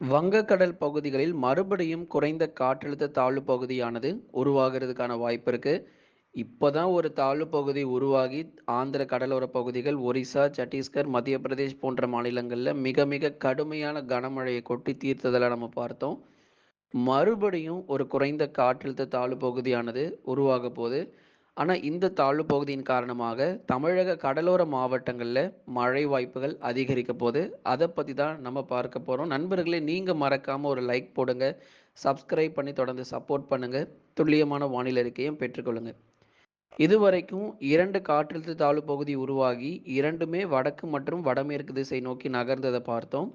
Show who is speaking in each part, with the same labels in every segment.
Speaker 1: வங்கக்கடல் பகுதிகளில் மறுபடியும் குறைந்த காற்றழுத்த தாழ்வு பகுதியானது உருவாகிறதுக்கான வாய்ப்பு இருக்கு. இப்பதான் ஒரு தாழ்வு பகுதி உருவாகி ஆந்திர கடலோர பகுதிகள், ஒரிசா, சத்தீஸ்கர், மத்திய பிரதேஷ் போன்ற மாநிலங்களில் மிக மிக கடுமையான கனமழையை கொட்டி தீர்த்ததெல்லாம் நம்ம பார்த்தோம். மறுபடியும் ஒரு குறைந்த காற்றழுத்த தாழ்வு பகுதியானது உருவாக போகுது. ஆனால் இந்த தாழ்வு பகுதியின் காரணமாக தமிழக கடலோர மாவட்டங்களில் மழை வாய்ப்புகள் அதிகரிக்க போது அதை பற்றி தான் நம்ம பார்க்க போகிறோம் நண்பர்களே நீங்கள் மறக்காமல் ஒரு லைக் போடுங்க. சப்ஸ்கிரைப் பண்ணி தொடர்ந்து சப்போர்ட் பண்ணுங்கள் துல்லியமான வானிலை அறிக்கையும் பெற்றுக்கொள்ளுங்க. இதுவரைக்கும் இரண்டு காற்றழுத்த தாழ்வு பகுதி உருவாகி இரண்டுமே வடக்கு மற்றும் வடமேற்கு திசை நோக்கி நகர்ந்ததை பார்த்தோம்.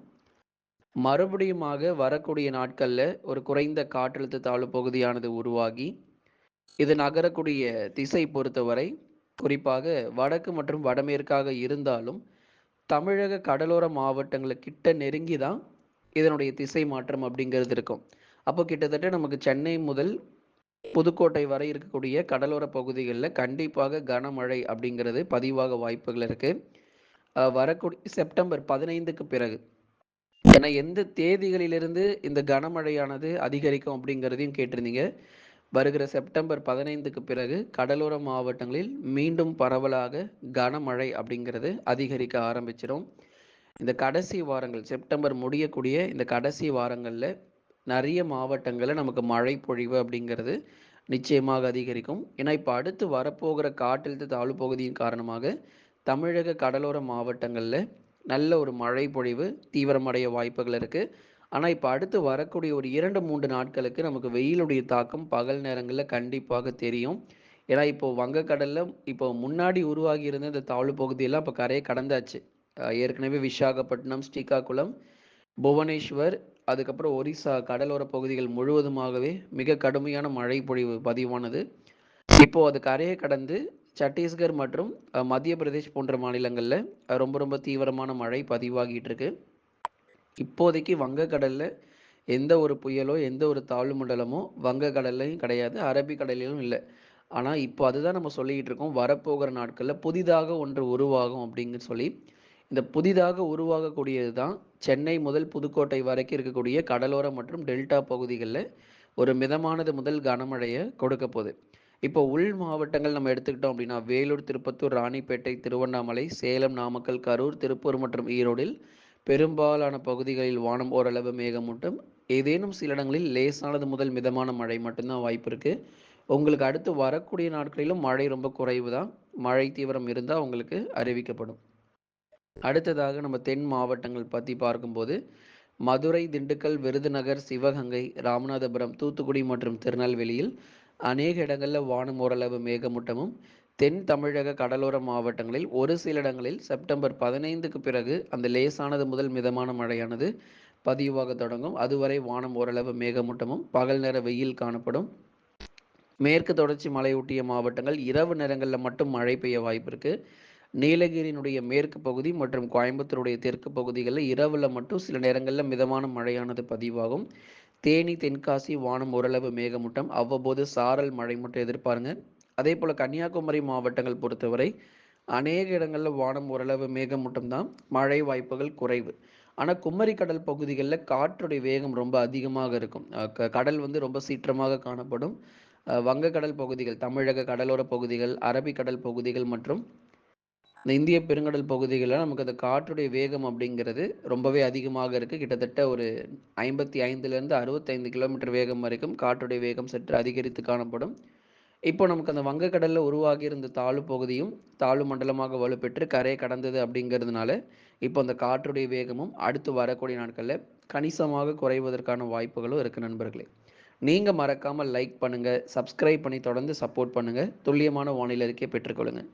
Speaker 1: மறுபடியுமாக வரக்கூடிய நாட்களில் ஒரு குறைந்த காற்றழுத்த தாழ்வு பகுதியானது உருவாகி, இது நகரக்கூடிய திசை பொறுத்தவரை குறிப்பாக வடக்கு மற்றும் வடமேற்காக இருந்தாலும், தமிழக கடலோர மாவட்டங்களை கிட்ட நெருங்கி தான் இதனுடைய திசை மாற்றம் அப்படிங்கிறது இருக்கும். அப்போ கிட்டத்தட்ட நமக்கு சென்னை முதல் புதுக்கோட்டை வரை இருக்கக்கூடிய கடலோர பகுதிகள்ல கண்டிப்பாக கனமழை அப்படிங்கிறது பதிவாக வாய்ப்புகள் இருக்கு. வரக்கூடிய செப்டம்பர் 15க்கு பிறகு. ஏன்னா எந்த தேதிகளிலிருந்து இந்த கனமழையானது அதிகரிக்கும் அப்படிங்கிறதையும் கேட்டிருந்தீங்க. வருகிற செப்டம்பர் 15க்கு பிறகு கடலோர மாவட்டங்களில் மீண்டும் பரவலாக கனமழை அப்படிங்கிறது அதிகரிக்க ஆரம்பிச்சிடும் இந்த கடைசி வாரங்கள் செப்டம்பர் முடியக்கூடிய இந்த கடைசி வாரங்களில் நிறைய மாவட்டங்களில் நமக்கு மழை பொழிவு அப்படிங்கிறது நிச்சயமாக அதிகரிக்கும். ஏன்னா இப்போ அடுத்து வரப்போகிற காற்றழுத்த தாழ்வு பகுதியின் காரணமாக தமிழக கடலோர மாவட்டங்களில் நல்ல ஒரு மழை பொழிவு தீவிரமடைய வாய்ப்புகள் இருக்குது ஆனால் இப்போ அடுத்து வரக்கூடிய ஒரு 2, 3 நாட்களுக்கு நமக்கு வெயிலுடைய தாக்கம் பகல் நேரங்களில் கண்டிப்பாக தெரியும். ஏன்னா இப்போ வங்கக்கடலில் இப்போ முன்னாடி உருவாகி இருந்த இந்த தாழ்வு பகுதியெல்லாம் இப்போ கரையை கடந்தாச்சு. ஏற்கனவே விசாகப்பட்டினம், ஸ்ரீகாகுளம், புவனேஸ்வர், அதுக்கப்புறம் ஒரிசா கடலோர பகுதிகள் முழுவதுமாகவே மிக கடுமையான மழை பொழிவு பதிவானது. இப்போ அது கரையை கடந்து சத்தீஸ்கர் மற்றும் மத்திய பிரதேஷ் போன்ற மாநிலங்களில் ரொம்ப ரொம்ப தீவிரமான மழை பதிவாகிட்டு இருக்கு. இப்போதைக்கு வங்கக்கடலில் எந்த ஒரு புயலோ, எந்த ஒரு தாழ்வு மண்டலமோ வங்கக்கடல்லையும் கிடையாது. அரபிக்கடலிலும் இல்லை ஆனால் இப்போ அதுதான் நம்ம சொல்லிக்கிட்டு இருக்கோம். வரப்போகிற நாட்களில் புதிதாக ஒன்று உருவாகும் அப்படின்னு சொல்லி. இந்த புதிதாக உருவாகக்கூடியது தான் சென்னை முதல் புதுக்கோட்டை வரைக்கும் இருக்கக்கூடிய கடலோர மற்றும் டெல்டா பகுதிகளில் ஒரு மிதமானது முதல் கனமழையை கொடுக்க போகுது. இப்போ உள் மாவட்டங்கள் நம்ம எடுத்துக்கிட்டோம் அப்படின்னா, வேலூர், திருப்பத்தூர், ராணிப்பேட்டை, திருவண்ணாமலை, சேலம், நாமக்கல், கரூர், திருப்பூர் மற்றும் ஈரோடில் பெரும்பாலான பகுதிகளில் வானம் ஓரளவு மேகமூட்டம். ஏதேனும் சில இடங்களில் லேசானது முதல் மிதமான மழை மட்டும்தான் வாய்ப்பு இருக்குது உங்களுக்கு அடுத்து வரக்கூடிய நாட்களிலும் மழை ரொம்ப குறைவு தான். மழை தீவிரம் இருந்தால் உங்களுக்கு அறிவிக்கப்படும். அடுத்ததாக நம்ம தென் மாவட்டங்கள் பற்றி பார்க்கும்போது, மதுரை, திண்டுக்கல், விருதுநகர், சிவகங்கை, ராமநாதபுரம், தூத்துக்குடி மற்றும் திருநெல்வேலியில் அநேக இடங்களில் வானம் ஓரளவு மேகமூட்டமும், தென் தமிழக கடலோர மாவட்டங்களில் ஒரு சில இடங்களில் செப்டம்பர் 15க்கு பிறகு அந்த லேசானது முதல் மிதமான மழையானது பதிவாக தொடங்கும். அதுவரை வானம் ஓரளவு மேகமூட்டமும், பகல் நேர வெயில் காணப்படும். மேற்கு தொடர்ச்சி மலையொட்டிய மாவட்டங்கள் இரவு நேரங்களில் மட்டும் மழை பெய்ய வாய்ப்பு இருக்கு. நீலகிரியினுடைய மேற்கு பகுதி மற்றும் கோயம்புத்தூருடைய தெற்கு பகுதிகளில் இரவில் மட்டும் சில நேரங்களில் மிதமான மழையானது பதிவாகும். தேனி, தென்காசி வானம் ஓரளவு மேகமூட்டம். அவ்வப்போது சாரல் மழை மட்டும் எதிர்பாருங்க. அதே போல் கன்னியாகுமரி மாவட்டங்கள் பொறுத்தவரை அநேக இடங்களில் வானம் ஓரளவு மேகமூட்டம் தான். மழை வாய்ப்புகள் குறைவு. ஆனால் குமரி கடல் பகுதிகளில் காற்றுடைய வேகம் ரொம்ப அதிகமாக இருக்கும். க கடல் வந்து ரொம்ப சீற்றமாக காணப்படும். வங்கக்கடல் பகுதிகள், தமிழக கடலோர பகுதிகள், அரபிக்கடல் பகுதிகள் மற்றும் இந்த இந்திய பெருங்கடல் பகுதிகளில் நமக்கு அந்த காற்றுடைய வேகம் அப்படிங்கிறது ரொம்பவே அதிகமாக இருக்குது கிட்டத்தட்ட ஒரு 55லிருந்து 65 கிலோமீட்டர் வேகம் வரைக்கும் காற்றுடைய வேகம் சற்று அதிகரித்து காணப்படும். இப்போ நமக்கு அந்த வங்கக்கடலில் உருவாகி இருந்த தாழ்வு பகுதியும் தாழ்வு மண்டலமாக வலுப்பெற்று கரையை கடந்தது அப்படிங்கிறதுனால, இப்போ அந்த காற்றுடைய வேகமும் அடுத்து வரக்கூடிய நாட்களில் கணிசமாக குறைவதற்கான வாய்ப்புகளும் இருக்குது நண்பர்களே. நீங்கள் மறக்காமல் லைக் பண்ணுங்கள் சப்ஸ்கிரைப் பண்ணி தொடர்ந்து சப்போர்ட் பண்ணுங்கள் துல்லியமான வானிலை அறிக்கையை பெற்றுக்கொள்ளுங்கள்